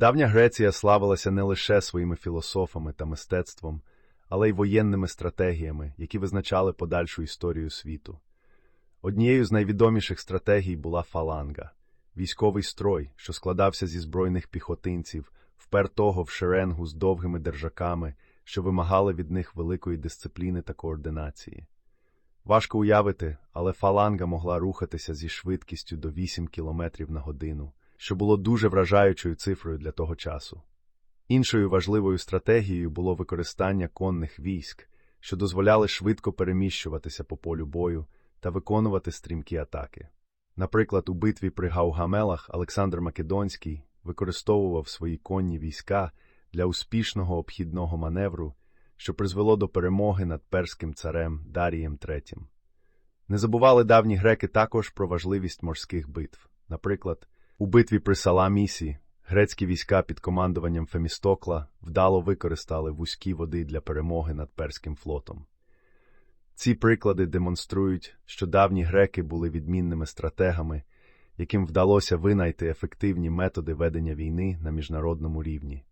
Давня Греція славилася не лише своїми філософами та мистецтвом, але й воєнними стратегіями, які визначали подальшу історію світу. Однією з найвідоміших стратегій була фаланга військовий строй, що складався зі збройних піхотинців, впертого в шеренгу з довгими держаками, що вимагали від них великої дисципліни та координації. Важко уявити, але фаланга могла рухатися зі швидкістю до 8 км на годину, що було дуже вражаючою цифрою для того часу. Іншою важливою стратегією було використання конних військ, що дозволяли швидко переміщуватися по полю бою та виконувати стрімкі атаки. Наприклад, у битві при Гаугамелах Олександр Македонський використовував свої конні війська для успішного обхідного маневру, що призвело до перемоги над перським царем Дарієм III. Не забували давні греки також про важливість морських битв. Наприклад, у битві при Саламісі грецькі війська під командуванням Фемістокла вдало використали вузькі води для перемоги над перським флотом. Ці приклади демонструють, що давні греки були відмінними стратегами, яким вдалося винайти ефективні методи ведення війни на міжнародному рівні.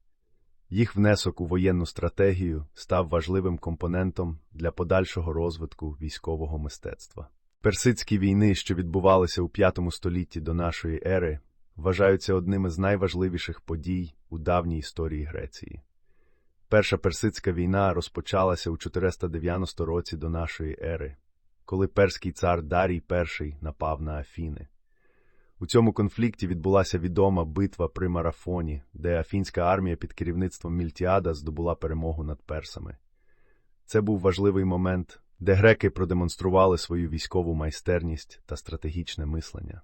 Їх внесок у воєнну стратегію став важливим компонентом для подальшого розвитку військового мистецтва. Персидські війни, що відбувалися у V столітті до нашої ери, вважаються одними з найважливіших подій у давній історії Греції. Перша персидська війна розпочалася у 490 році до нашої ери, коли перський цар Дарій І напав на Афіни. У цьому конфлікті відбулася відома битва при марафоні, де афінська армія під керівництвом Мільтіада здобула перемогу над персами. Це був важливий момент, де греки продемонстрували свою військову майстерність та стратегічне мислення.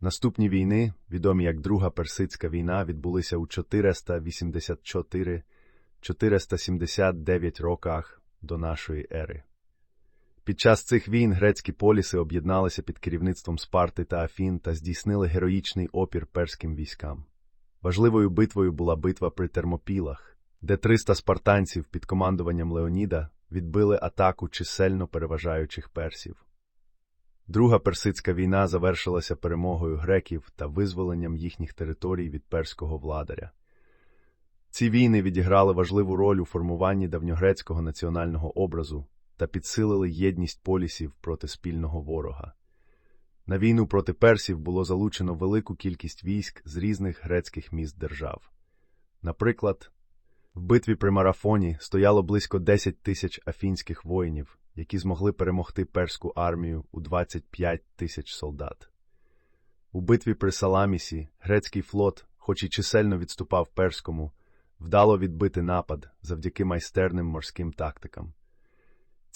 Наступні війни, відомі як Друга персидська війна, відбулися у 484-479 роках до нашої ери. Під час цих війн грецькі поліси об'єдналися під керівництвом Спарти та Афін та здійснили героїчний опір перським військам. Важливою битвою була битва при Термопілах, де 300 спартанців під командуванням Леоніда відбили атаку чисельно переважаючих персів. Друга персидська війна завершилася перемогою греків та визволенням їхніх територій від перського владаря. Ці війни відіграли важливу роль у формуванні давньогрецького національного образу та підсилили єдність полісів проти спільного ворога. На війну проти персів було залучено велику кількість військ з різних грецьких міст держав. Наприклад, в битві при марафоні стояло близько 10 тисяч афінських воїнів, які змогли перемогти перську армію у 25 тисяч солдат. У битві при Саламісі грецький флот, хоч і чисельно відступав перському, вдало відбити напад завдяки майстерним морським тактикам.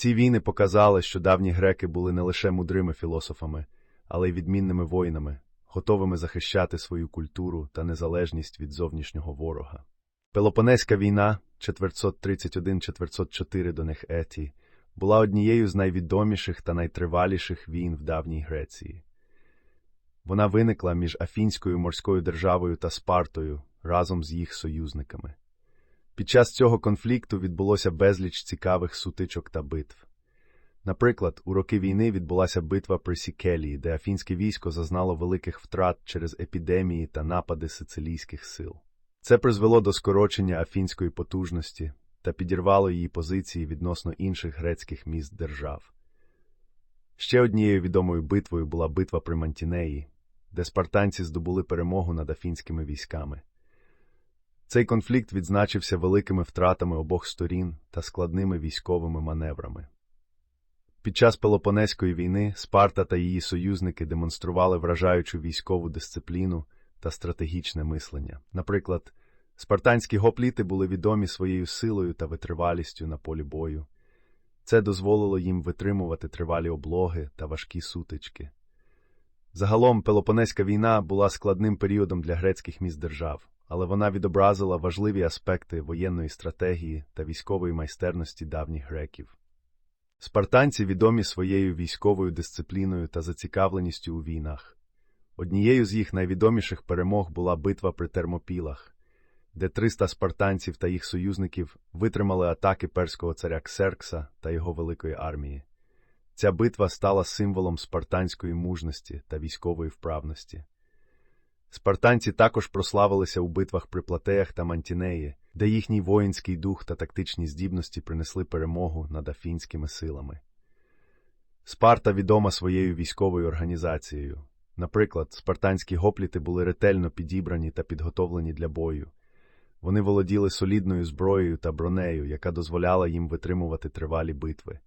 Ці війни показали, що давні греки були не лише мудрими філософами, але й відмінними воїнами, готовими захищати свою культуру та незалежність від зовнішнього ворога. Пелопонеська війна 431-404 до них Еті була однією з найвідоміших та найтриваліших війн в давній Греції. Вона виникла між Афінською морською державою та Спартою разом з їх союзниками. Під час цього конфлікту відбулося безліч цікавих сутичок та битв. Наприклад, у роки війни відбулася битва при Сікелії, де афінське військо зазнало великих втрат через епідемії та напади сицилійських сил. Це призвело до скорочення афінської потужності та підірвало її позиції відносно інших грецьких міст держав. Ще однією відомою битвою була битва при Мантінеї, де спартанці здобули перемогу над афінськими військами. Цей конфлікт відзначився великими втратами обох сторін та складними військовими маневрами. Під час Пелопонеської війни Спарта та її союзники демонстрували вражаючу військову дисципліну та стратегічне мислення. Наприклад, спартанські гопліти були відомі своєю силою та витривалістю на полі бою. Це дозволило їм витримувати тривалі облоги та важкі сутички. Загалом Пелопонеська війна була складним періодом для грецьких міст держав, але вона відобразила важливі аспекти воєнної стратегії та військової майстерності давніх греків. Спартанці відомі своєю військовою дисципліною та зацікавленістю у війнах. Однією з їх найвідоміших перемог була битва при Термопілах, де 300 спартанців та їх союзників витримали атаки перського царя Ксеркса та його великої армії. Ця битва стала символом спартанської мужності та військової вправності. Спартанці також прославилися у битвах при Платеях та Мантінеї, де їхній воїнський дух та тактичні здібності принесли перемогу над афінськими силами. Спарта відома своєю військовою організацією. Наприклад, спартанські гопліти були ретельно підібрані та підготовлені для бою. Вони володіли солідною зброєю та бронею, яка дозволяла їм витримувати тривалі битви.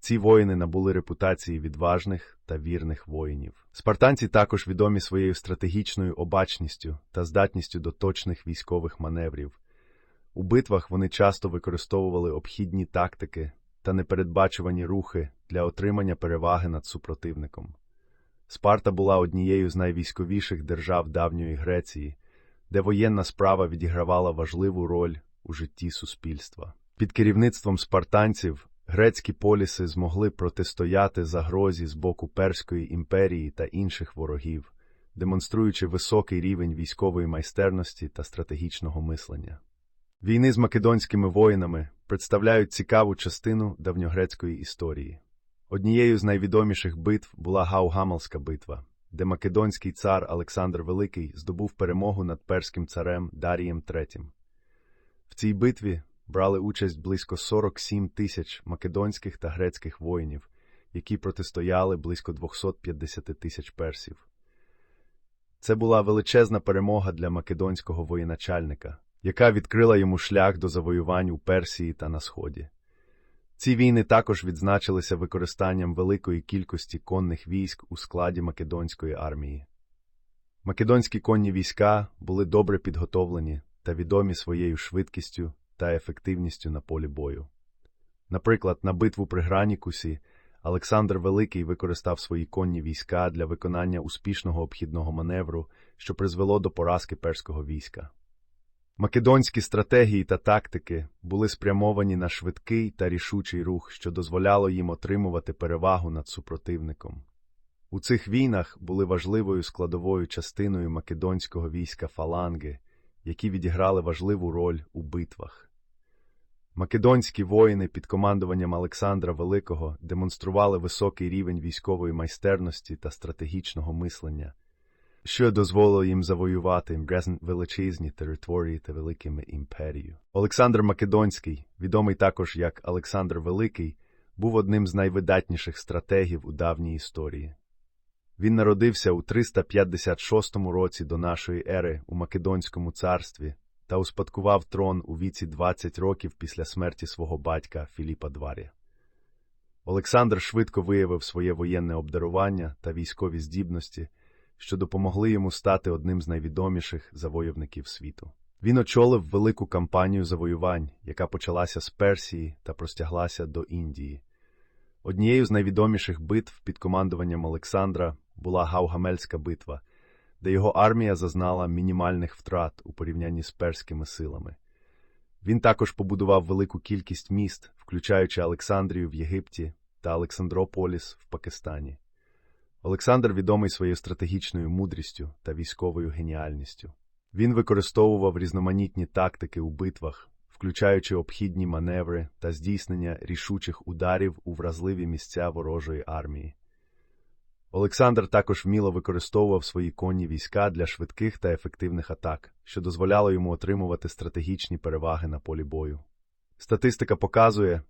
Ці воїни набули репутації відважних та вірних воїнів. Спартанці також відомі своєю стратегічною обачністю та здатністю до точних військових маневрів. У битвах вони часто використовували обхідні тактики та непередбачувані рухи для отримання переваги над супротивником. Спарта була однією з найвійськовіших держав давньої Греції, де воєнна справа відігравала важливу роль у житті суспільства. Під керівництвом спартанців грецькі поліси змогли протистояти загрозі з боку Перської імперії та інших ворогів, демонструючи високий рівень військової майстерності та стратегічного мислення. Війни з македонськими воїнами представляють цікаву частину давньогрецької історії. Однією з найвідоміших битв була Гаугамалська битва, де македонський цар Олександр Великий здобув перемогу над перським царем Дарієм III. В цій битві брали участь близько 47 тисяч македонських та грецьких воїнів, які протистояли близько 250 тисяч персів. Це була величезна перемога для македонського воєначальника, яка відкрила йому шлях до завоювань у Персії та на Сході. Ці війни також відзначилися використанням великої кількості конних військ у складі македонської армії. Македонські конні війська були добре підготовлені та відомі своєю швидкістю та ефективністю на полі бою. Наприклад, на битву при Гранікусі Олександр Великий використав свої конні війська для виконання успішного обхідного маневру, що призвело до поразки перського війська. Македонські стратегії та тактики були спрямовані на швидкий та рішучий рух, що дозволяло їм отримувати перевагу над супротивником. У цих війнах були важливою складовою частиною македонського війська фаланги, які відіграли важливу роль у битвах. Македонські воїни під командуванням Олександра Великого демонстрували високий рівень військової майстерності та стратегічного мислення що дозволило їм завоювати величезні території та великими імперію. Олександр Македонський, відомий також як Олександр Великий, був одним з найвидатніших стратегів у давній історії. Він народився у 356 році до нашої ери у Македонському царстві та успадкував трон у віці 20 років після смерті свого батька Філіпа Дваря. Олександр швидко виявив своє воєнне обдарування та військові здібності що допомогли йому стати одним з найвідоміших завойовників світу. Він очолив велику кампанію завоювань, яка почалася з Персії та простяглася до Індії. Однією з найвідоміших битв під командуванням Олександра була Гаугамельська битва, де його армія зазнала мінімальних втрат у порівнянні з перськими силами. Він також побудував велику кількість міст, включаючи Олександрію в Єгипті та Олександрополіс в Пакистані. Олександр відомий своєю стратегічною мудрістю та військовою геніальністю. Він використовував різноманітні тактики у битвах, включаючи обхідні маневри та здійснення рішучих ударів у вразливі місця ворожої армії. Олександр також вміло використовував свої конні війська для швидких та ефективних атак, що дозволяло йому отримувати стратегічні переваги на полі бою. Статистика показує,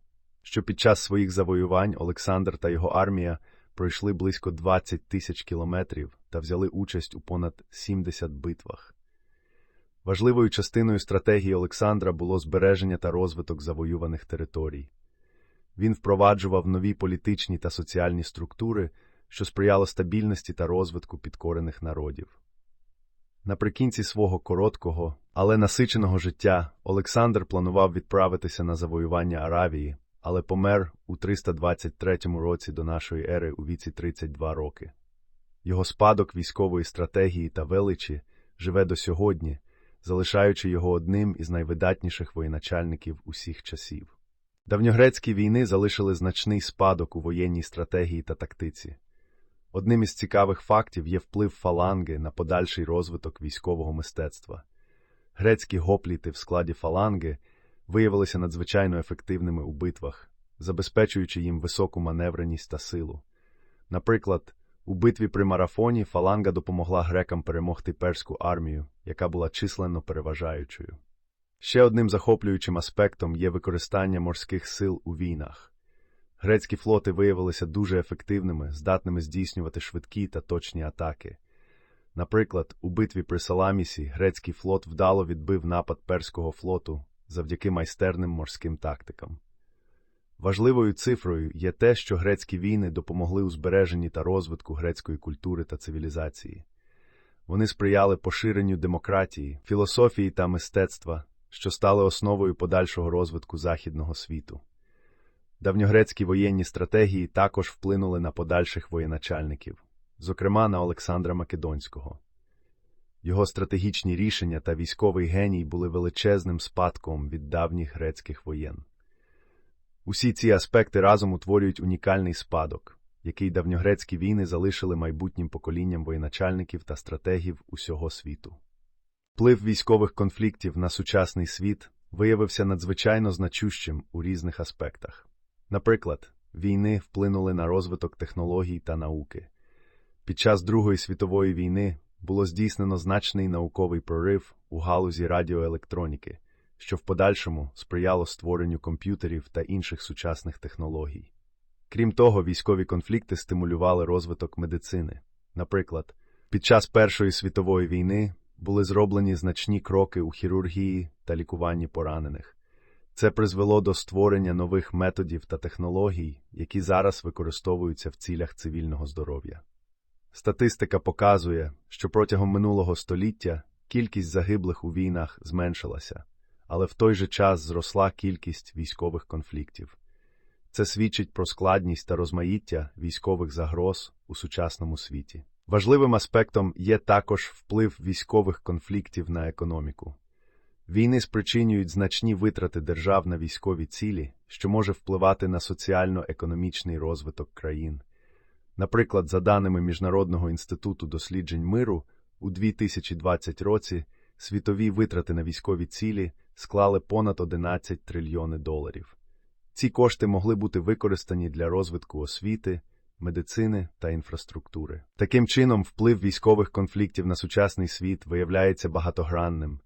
що під час своїх завоювань Олександр та його армія пройшли близько 20 тисяч кілометрів та взяли участь у понад 70 битвах. Важливою частиною стратегії Олександра було збереження та розвиток завоюваних територій. Він впроваджував нові політичні та соціальні структури, що сприяло стабільності та розвитку підкорених народів. Наприкінці свого короткого, але насиченого життя Олександр планував відправитися на завоювання Аравії, але помер у 323 році до нашої ери у віці 32 роки. Його спадок військової стратегії та величі живе до сьогодні, залишаючи його одним із найвидатніших воєначальників усіх часів. Давньогрецькі війни залишили значний спадок у воєнній стратегії та тактиці. Одним із цікавих фактів є вплив фаланги на подальший розвиток військового мистецтва. Грецькі гопліти в складі фаланги виявилися надзвичайно ефективними у битвах, забезпечуючи їм високу маневреність та силу. Наприклад, у битві при марафоні фаланга допомогла грекам перемогти перську армію, яка була численно переважаючою. Ще одним захоплюючим аспектом є використання морських сил у війнах. Грецькі флоти виявилися дуже ефективними, здатними здійснювати швидкі та точні атаки. Наприклад, у битві при Саламісі грецький флот вдало відбив напад перського флоту завдяки майстерним морським тактикам. Важливою цифрою є те, що грецькі війни допомогли у збереженні та розвитку грецької культури та цивілізації. Вони сприяли поширенню демократії, філософії та мистецтва, що стали основою подальшого розвитку західного світу. Давньогрецькі воєнні стратегії також вплинули на подальших воєначальників, зокрема на Олександра Македонського. Його стратегічні рішення та військовий геній були величезним спадком від давніх грецьких воєн. Усі ці аспекти разом утворюють унікальний спадок, який давньогрецькі війни залишили майбутнім поколінням воєначальників та стратегів усього світу. Вплив військових конфліктів на сучасний світ виявився надзвичайно значущим у різних аспектах. Наприклад, війни вплинули на розвиток технологій та науки. Під час Другої світової війни було здійснено значний науковий прорив у галузі радіоелектроніки, що в подальшому сприяло створенню комп'ютерів та інших сучасних технологій. Крім того, військові конфлікти стимулювали розвиток медицини. Наприклад, під час Першої світової війни були зроблені значні кроки у хірургії та лікуванні поранених. Це призвело до створення нових методів та технологій, які зараз використовуються в цілях цивільного здоров'я. Статистика показує, що протягом минулого століття кількість загиблих у війнах зменшилася, але в той же час зросла кількість військових конфліктів. Це свідчить про складність та розмаїття військових загроз у сучасному світі. Важливим аспектом є також вплив військових конфліктів на економіку. Війни спричинюють значні витрати держав на військові цілі, що може впливати на соціально-економічний розвиток країн. Наприклад, за даними Міжнародного інституту досліджень миру, у 2020 році світові витрати на військові цілі склали понад 11 трильйони доларів. Ці кошти могли бути використані для розвитку освіти, медицини та інфраструктури. Таким чином, вплив військових конфліктів на сучасний світ виявляється багатогранним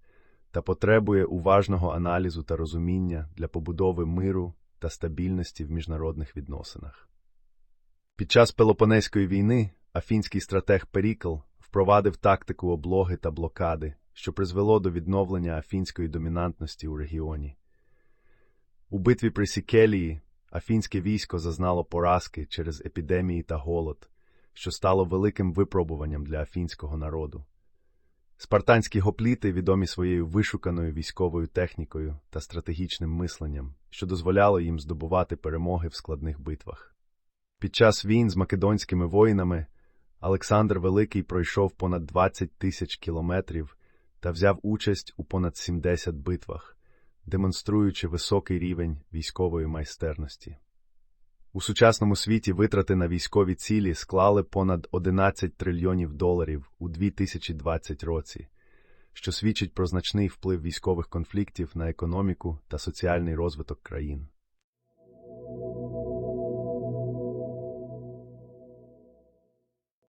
та потребує уважного аналізу та розуміння для побудови миру та стабільності в міжнародних відносинах. Під час Пелопонезької війни афінський стратег Перікл впровадив тактику облоги та блокади, що призвело до відновлення афінської домінантності у регіоні. У битві при Сікелії афінське військо зазнало поразки через епідемії та голод, що стало великим випробуванням для афінського народу. Спартанські гопліти відомі своєю вишуканою військовою технікою та стратегічним мисленням, що дозволяло їм здобувати перемоги в складних битвах. Під час війн з македонськими воїнами Олександр Великий пройшов понад 20 тисяч кілометрів та взяв участь у понад 70 битвах, демонструючи високий рівень військової майстерності. У сучасному світі витрати на військові цілі склали понад 11 трильйонів доларів у 2020 році, що свідчить про значний вплив військових конфліктів на економіку та соціальний розвиток країн.